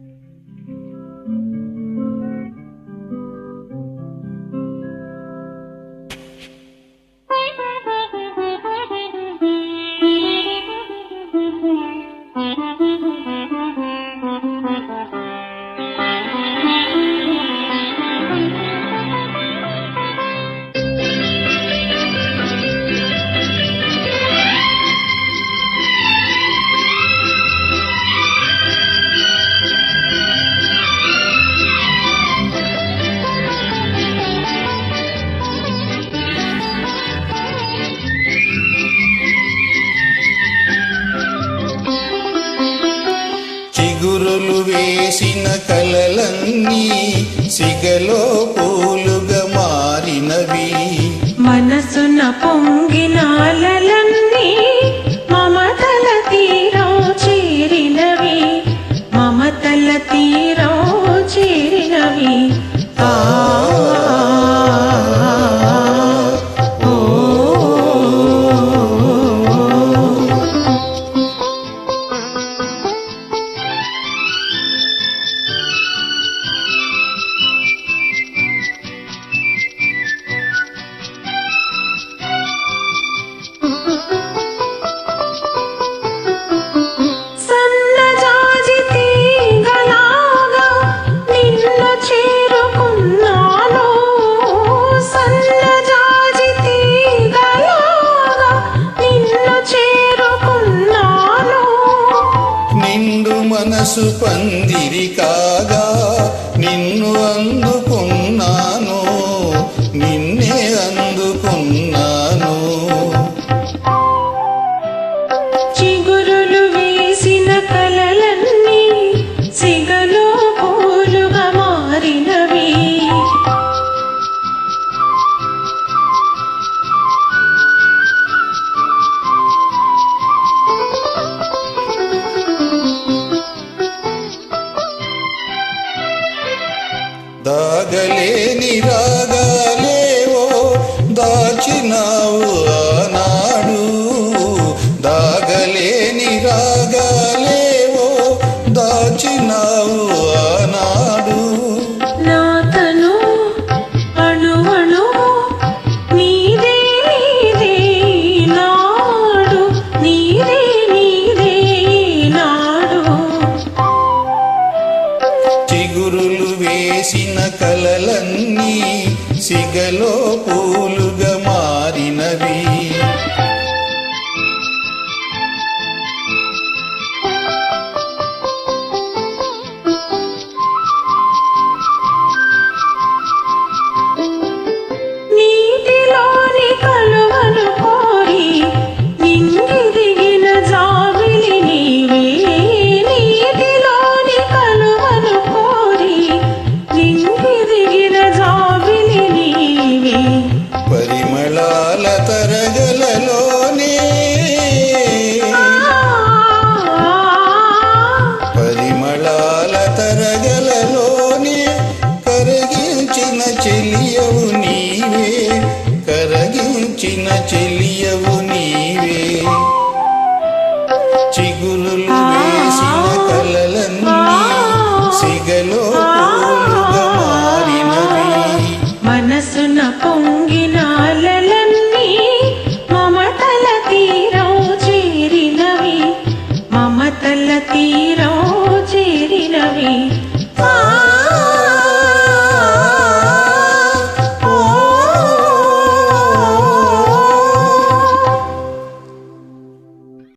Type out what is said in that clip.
చిగురులు చేసిన కలలన్నీ సిగలో పూలుగా మారినవి. మనసున పొంగినాలలో మనసు పందిరి కాగా దాచినావు ఆనాడు. దాగలేని రాగాలేవో దాచినావు ఆనాడు. నా తను అణువణు నీదే నీదే నాడు. నీదే నీదే నాడు. చిగురులు వేసిన కలలన్నీ సిగలో పూలు 几。